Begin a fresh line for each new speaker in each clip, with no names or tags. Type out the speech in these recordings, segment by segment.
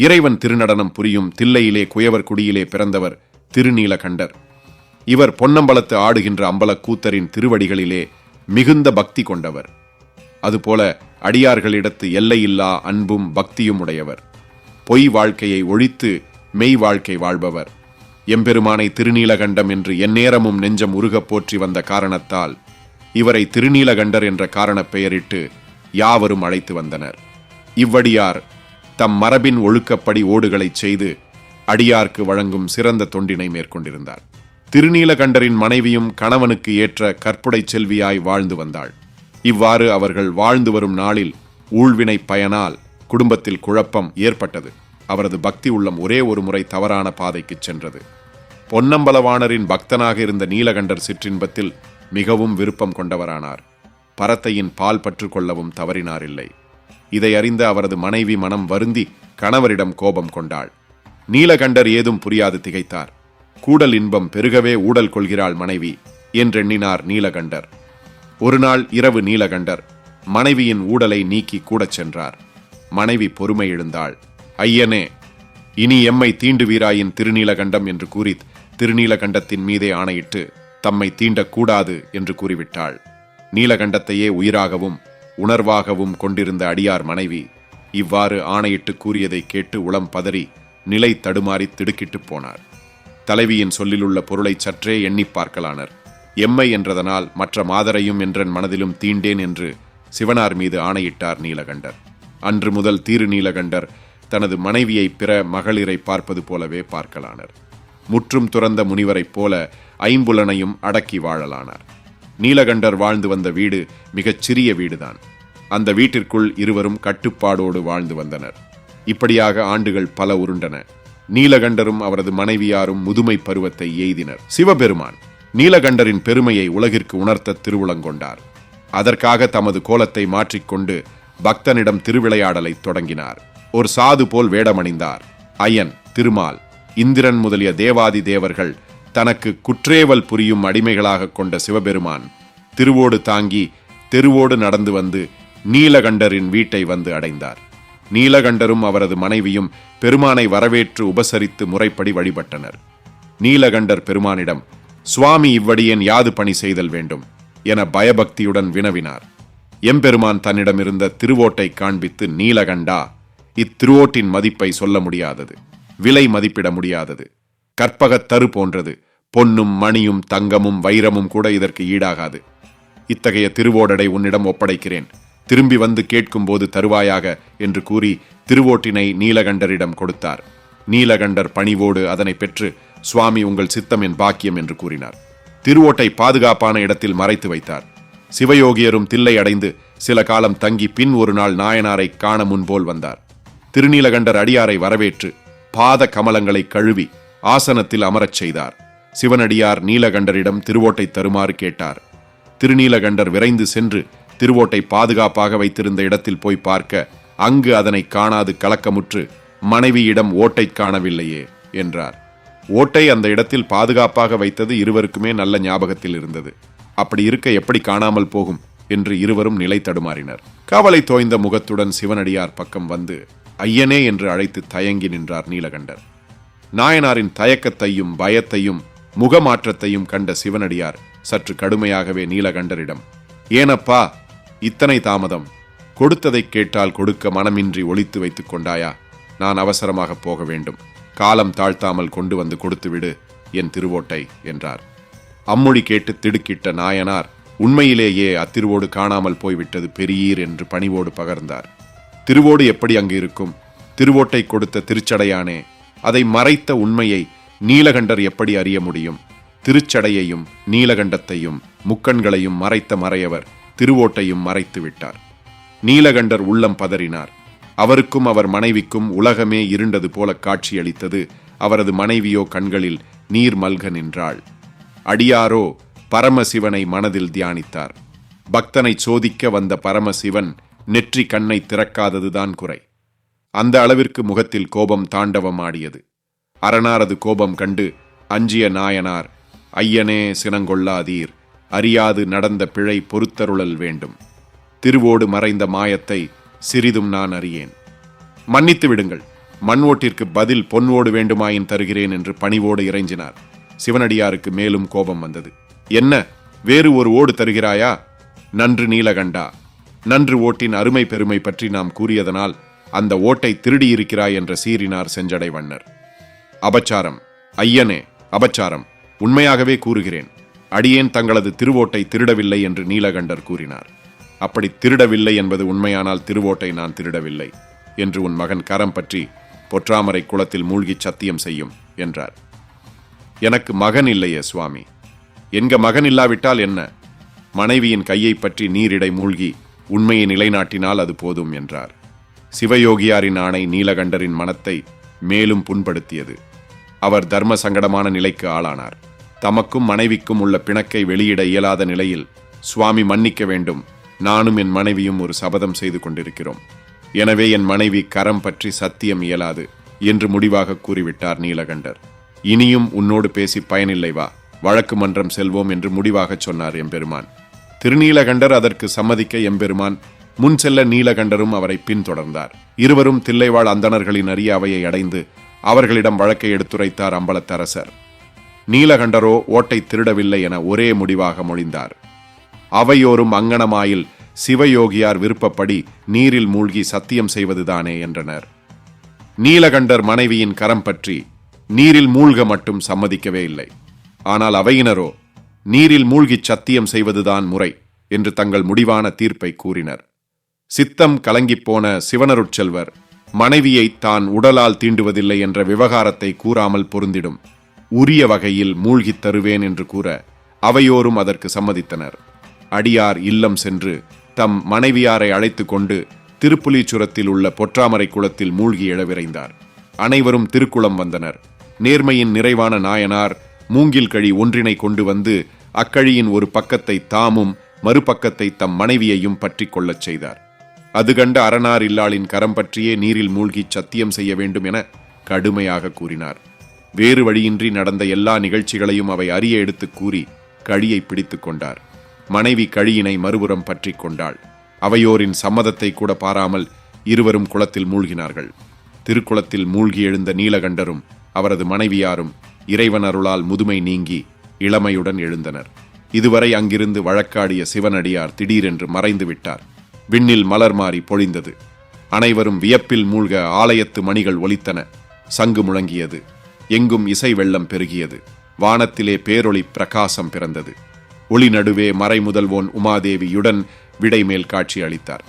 இறைவன் திருநடனம் புரியும் தில்லையிலே குயவர் குடியிலே பிறந்தவர் திருநீலகண்டர். இவர் பொன்னம்பலத்து ஆடுகின்ற அம்பலக் கூத்தரின் திருவடிகளிலே மிகுந்த பக்தி கொண்டவர். அதுபோல அடியார்களிடத்து எல்லையில்லா அன்பும் பக்தியும் உடையவர். பொய் வாழ்க்கையை ஒழித்து மெய் வாழ்க்கை வாழ்பவர். எம்பெருமானை திருநீலகண்டம் என்று எந்நேரமும் நெஞ்சம் உருகப் போற்றி வந்த காரணத்தால் இவரை திருநீலகண்டர் என்ற காரணப் பெயரிட்டு யாவரும் அழைத்து வந்தனர். இவ்வடியார் தம் மரபின் ஒழுக்கப்படி ஓடுகளைச் செய்து அடியார்க்கு வழங்கும் சிறந்த தொண்டினை மேற்கொண்டிருந்தார். திருநீலகண்டரின் மனைவியும் கணவனுக்கு ஏற்ற கற்புடைச் செல்வியாய் வாழ்ந்து வந்தாள். இவ்வாறு அவர்கள் வாழ்ந்து வரும் நாளில் ஊழ்வினை பயனால் குடும்பத்தில் குழப்பம் ஏற்பட்டது. அவரது பக்தி உள்ளம் ஒரே ஒரு முறை தவறான பாதைக்குச் சென்றது. பொன்னம்பலவாணரின் பக்தனாக இருந்த நீலகண்டர் சிற்றின்பத்தில் மிகவும் விருப்பம் கொண்டவரானார். பரத்தையின் பால் பற்றுக்கொள்ளவும் தவறினாரில்லை. இதை அறிந்த அவரது மனைவி மனம் வருந்தி கணவரிடம் கோபம் கொண்டாள். நீலகண்டர் ஏதும் புரியாது திகைத்தார். கூடல் இன்பம் பெருகவே ஊடல் கொள்கிறாள் மனைவி என்றெண்ணினார் நீலகண்டர். ஒரு நாள் இரவு நீலகண்டர் மனைவியின் ஊடலை நீக்கி கூடச் சென்றார். மனைவி பொறுமை எழுந்தாள். ஐயனே இனி எம்மை தீண்டுவீராயின் திருநீலகண்டம்? என்று கூறி திருநீலகண்டத்தின் மீதே ஆணையிட்டு தம்மை தீண்டக்கூடாது என்று கூறிவிட்டாள். நீலகண்டத்தையே உயிராகவும் உணர்வாகவும் கொண்டிருந்த அடியார் மனைவி இவ்வாறு ஆணையிட்டு கூறியதை கேட்டு உளம் பதறி நிலை தடுமாறி திடுக்கிட்டுப் போனார். தலைவியின் சொல்லிலுள்ள பொருளை சற்றே எண்ணிப் பார்க்கலானர். எம்மை என்றதனால் மற்ற மாதரையும் என்றன் மனதிலும் தீண்டேன் என்று சிவனார் மீது ஆணையிட்டார் நீலகண்டர். அன்று முதல் தீரு நீலகண்டர் தனது மனைவியை பிற மகளிரை பார்ப்பது போலவே பார்க்கலானர். முற்றும் துறந்த முனிவரைப் போல ஐம்புலனையும் அடக்கி வாழலானார். நீலகண்டர் வாழ்ந்து வந்த வீடு மிகச் சிறிய வீடுதான். அந்த வீட்டிற்குள் இருவரும் கட்டுப்பாடோடு வாழ்ந்து வந்தனர். இப்படியாக ஆண்டுகள் பல உருண்டன. நீலகண்டரும் அவரது மனைவியாரும் முதுமை பருவத்தை எய்தினர். சிவபெருமான் நீலகண்டரின் பெருமையை உலகிற்கு உணர்த்த திருவுளங்கொண்டார். அதற்காக தமது கோலத்தை மாற்றிக்கொண்டு பக்தனிடம் திருவிளையாடலை தொடங்கினார். ஒரு சாது போல் வேடமணிந்தார். அயன் திருமால் இந்திரன் முதலிய தேவாதி தேவர்கள் தனக்கு குற்றேவல் புரியும் அடிமைகளாக கொண்ட சிவபெருமான் திருவோடு தாங்கி தெருவோடு நடந்து வந்து நீலகண்டரின் வீட்டை வந்து அடைந்தார். நீலகண்டரும் அவரது மனைவியும் பெருமானை வரவேற்று உபசரித்து முறைப்படி வழிபட்டனர். நீலகண்டர் பெருமானிடம் சுவாமி இவ்வடியேன் யாது பணி செய்தல் வேண்டும்? என பயபக்தியுடன் வினவினார். எம்பெருமான் தன்னிடமிருந்த திருவோட்டை காண்பித்து நீலகண்டா இத்திருவோட்டின் மதிப்பை சொல்ல முடியாதது விலை மதிப்பிட முடியாதது கற்பகத் தரு போன்றது பொன்னும் மணியும் தங்கமும் வைரமும் கூட இதற்கு ஈடாகாது. இத்தகைய திருவோடடை உன்னிடம் ஒப்படைக்கிறேன். திரும்பி வந்து கேட்கும்போது தருவாயாக என்று கூறி திருவோட்டினை நீலகண்டரிடம் கொடுத்தார். நீலகண்டர் பணிவோடு அதனை பெற்று சுவாமி உங்கள் சித்தம் என் பாக்கியம் என்று கூறினார். திருவோட்டை பாதுகாப்பான இடத்தில் மறைத்து வைத்தார். சிவயோகியரும் தில்லை அடைந்து சில காலம் தங்கி பின் ஒரு நாள் நாயனாரை காண முன்போல் வந்தார். திருநீலகண்டர் அடியாரை வரவேற்று பாத கமலங்களை கழுவி ஆசனத்தில் அமரச் செய்தார். சிவனடியார் நீலகண்டரிடம் திருவோட்டை தருமாறு கேட்டார். திருநீலகண்டர் விரைந்து சென்று திருவோட்டை பாதுகாப்பாக வைத்திருந்த இடத்தில் போய் பார்க்க அங்கு அதனை காணாது கலக்கமுற்று மனைவியிடம் ஓட்டை காணவில்லையே என்றார். ஓட்டை அந்த இடத்தில் பாதுகாப்பாக வைத்தது இருவருக்குமே நல்ல ஞாபகத்தில் இருந்தது. அப்படி இருக்க எப்படி காணாமல் போகும் என்று இருவரும் நிலை தடுமாறினர். கவலை தோய்ந்த முகத்துடன் சிவனடியார் பக்கம் வந்து ஐயனே என்று அழைத்து தயங்கி நின்றார் நீலகண்டர். நாயனாரின் தயக்கத்தையும் பயத்தையும் முகமாற்றத்தையும் கண்ட சிவனடியார் சற்று கடுமையாகவே நீலகண்டரிடம் ஏனப்பா இத்தனை தாமதம்? கொடுத்ததைக் கேட்டால் கொடுக்க மனமின்றி ஒழித்து வைத்துக் கொண்டாயா? நான் அவசரமாக போக வேண்டும். காலம் தாழ்த்தாமல் கொண்டு வந்து கொடுத்துவிடு என் திருவோட்டை என்றார். அம்மொழி கேட்டு திடுக்கிட்ட நாயனார் உண்மையிலேயே அத்திருவோடு காணாமல் போய்விட்டது பெரியீர் என்று பணிவோடு பகர்ந்தார். திருவோடு எப்படி அங்கு இருக்கும்? திருவோட்டை கொடுத்த திருச்சடையானே அதை மறைத்த உண்மையை நீலகண்டர் எப்படி அறிய முடியும்? திருச்சடையையும் நீலகண்டத்தையும் முக்கண்களையும் மறைத்த மறையவர் திருவோட்டையும் மறைத்து விட்டார் நீலகண்டர் உள்ளம் பதறினார். அவருக்கும் அவர் மனைவிக்கும் உலகமே இருண்டது போல காட்சியளித்தது அவரது மனைவியோ கண்களில் நீர் மல்க நின்றாள். அடியாரோ பரமசிவனை மனதில் தியானித்தார். பக்தனை சோதிக்க வந்த பரமசிவன் நெற்றி கண்ணை திறக்காததுதான் குறை. அந்த அளவிற்கு முகத்தில் கோபம் தாண்டவம் ஆடியது அரணாரது கோபம் கண்டு அஞ்சிய நாயனார் ஐயனே சினங்கொள்ளாதீர். அறியாது நடந்த பிழை பொறுத்தருளல் வேண்டும். திருவோடு மறைந்த மாயத்தை சிறிதும் நான் அறியேன். மன்னித்து விடுங்கள். மண் ஓட்டிற்கு பதில் பொன் ஓடு வேண்டுமாயின் தருகிறேன் என்று பணிவோடு இறைஞ்சினார். சிவனடியாருக்கு மேலும் கோபம் வந்தது. என்ன? வேறு ஒரு ஓடு தருகிறாயா? நன்று நீலகண்டா. நன்று ஓட்டின் அருமை பெருமை பற்றி நாம் கூறியதனால் அந்த ஓட்டை திருடியிருக்கிறாய் என்ற சீறினார் செஞ்சடைவண்ணர். அபச்சாரம். ஐயனே அபச்சாரம். உண்மையாகவே கூறுகிறேன் அடியேன் தங்களது திருவோட்டை திருடவில்லை என்று நீலகண்டர் கூறினார். அப்படி திருடவில்லை என்பது உண்மையானால் திருவோட்டை நான் திருடவில்லை என்று உன் மகன் கரம் பற்றி பொற்றாமரை குளத்தில் மூழ்கிச் சத்தியம் செய்யும் என்றார். எனக்கு மகன் இல்லையே சுவாமி. எங்க மகன் இல்லாவிட்டால் என்ன? மனைவியின் கையை பற்றி நீரிடை மூழ்கி உண்மையை நிலைநாட்டினால் அது போதும் என்றார். சிவயோகியாரின் ஆணை நீலகண்டரின் மனத்தை மேலும் புண்படுத்தியது. அவர் தர்ம சங்கடமான நிலைக்கு ஆளானார். தமக்கும் மனைவிக்கும் உள்ள பிணக்கை வெளியிட இயலாத நிலையில் சுவாமி மன்னிக்க வேண்டும். நானும் என் மனைவியும் ஒரு சபதம் செய்து கொண்டிருக்கிறோம். எனவே என் மனைவி கரம் பற்றி சத்தியம் இயலாது என்று முடிவாக கூறிவிட்டார் நீலகண்டர். இனியும் உன்னோடு பேசி பயனில்லை வா. வழக்கு மன்றம் செல்வோம் என்று முடிவாகச் சொன்னார் எம்பெருமான். திருநீலகண்டர் அதற்கு சம்மதிக்க எம்பெருமான் முன் செல்ல நீலகண்டரும் அவரை பின்தொடர்ந்தார். இருவரும் தில்லைவாழ் அந்தணர்களின் அரிய அவையை அடைந்து அவர்களிடம் வழக்கை எடுத்துரைத்தார் அம்பலத்தரசர். நீலகண்டரோ ஓட்டை திருடவில்லை என ஒரே முடிவாக மொழிந்தார். அவையோரும் அங்கனமாயில் சிவயோகியார் விருப்பப்படி நீரில் மூழ்கி சத்தியம் செய்வதுதானே என்றனர். நீலகண்டர் மனைவியின் கரம் பற்றி நீரில் மூழ்க மட்டும் சம்மதிக்கவே இல்லை. ஆனால் அவையினரோ நீரில் மூழ்கிச் சத்தியம் செய்வதுதான் முறை என்று தங்கள் முடிவான தீர்ப்பை கூறினர். சித்தம் கலங்கிப்போன சிவனருட்செல்வர் மனைவியை தான் உடலால் தீண்டுவதில்லை என்ற விவகாரத்தை கூறாமல் பொருந்திடும். உரிய வகையில் மூழ்கித் தருவேன் என்று கூற அவையோரும் அதற்கு சம்மதித்தனர். அடியார் இல்லம் சென்று தம் மனைவியாரை அழைத்து கொண்டு திருப்புலீச்சுரத்தில் உள்ள பொற்றாமரை குளத்தில் மூழ்கி எழவிரைந்தார். அனைவரும் திருக்குளம் வந்தனர். நேர்மையின் நிறைவான நாயனார் மூங்கில் கழி ஒன்றினை கொண்டு வந்து அக்கழியின் ஒரு பக்கத்தை தாமும் மறுபக்கத்தை தம் மனைவியையும் பற்றி கொள்ளச் செய்தார். அது கண்ட அரணார் இல்லாளின் கரம் பற்றியே நீரில் மூழ்கிச் சத்தியம் செய்ய வேண்டும் என கடுமையாக கூறினார். வேறு வழியின்றி நடந்த எல்லா நிகழ்ச்சிகளையும் அவை அறிய எடுத்துக் கூறி கழியை பிடித்துக் கொண்டார். மனைவி கழியினை மறுபுறம் பற்றி கொண்டாள். அவையோரின் சம்மதத்தை கூட பாராமல் இருவரும் குளத்தில் மூழ்கினார்கள். திருக்குளத்தில் மூழ்கி எழுந்த நீலகண்டரும் அவரது மனைவியாரும் இறைவன் அருளால் முதுமை நீங்கி இளமையுடன் எழுந்தனர். இதுவரை அங்கிருந்து வழக்காடிய சிவனடியார் திடீரென்று மறைந்து விட்டார். விண்ணில் மலர் மாறி பொழிந்தது. அனைவரும் வியப்பில் மூழ்க ஆலயத்து மணிகள் ஒலித்தன. சங்கு முழங்கியது. எங்கும் இசை வெள்ளம் பெருகியது. வானத்திலே பேரொளி பிரகாசம் பிறந்தது. ஒளி நடுவே மறைமுதல்வோன் உமாதேவியுடன் விடைமேல் காட்சி அளித்தார்.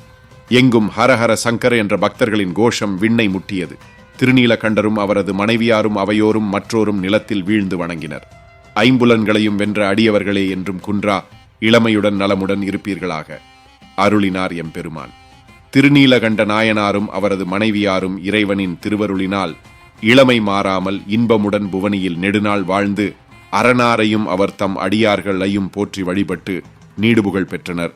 எங்கும் ஹரஹர சங்கர என்ற பக்தர்களின் கோஷம் விண்ணை முட்டியது. திருநீலகண்டரும் அவரது மனைவியாரும் அவையோரும் மற்றோரும் நிலத்தில் வீழ்ந்து வணங்கினர். ஐம்புலன்களையும் வென்ற அடியவர்களே என்றும் குன்றா இளமையுடன் நலமுடன் இருப்பீர்களாக. அருளினார் எம்பெருமான். திருநீலகண்ட நாயனாரும் அவரது மனைவியாரும் இறைவனின் திருவருளினால் இளமை மாறாமல் இன்பமுடன் புவனியில் நெடுநாள் வாழ்ந்து அரணாரையும் அவர் தம் அடியார்களையும் போற்றி வழிபட்டு நீடுபுகழ் பெற்றனர்.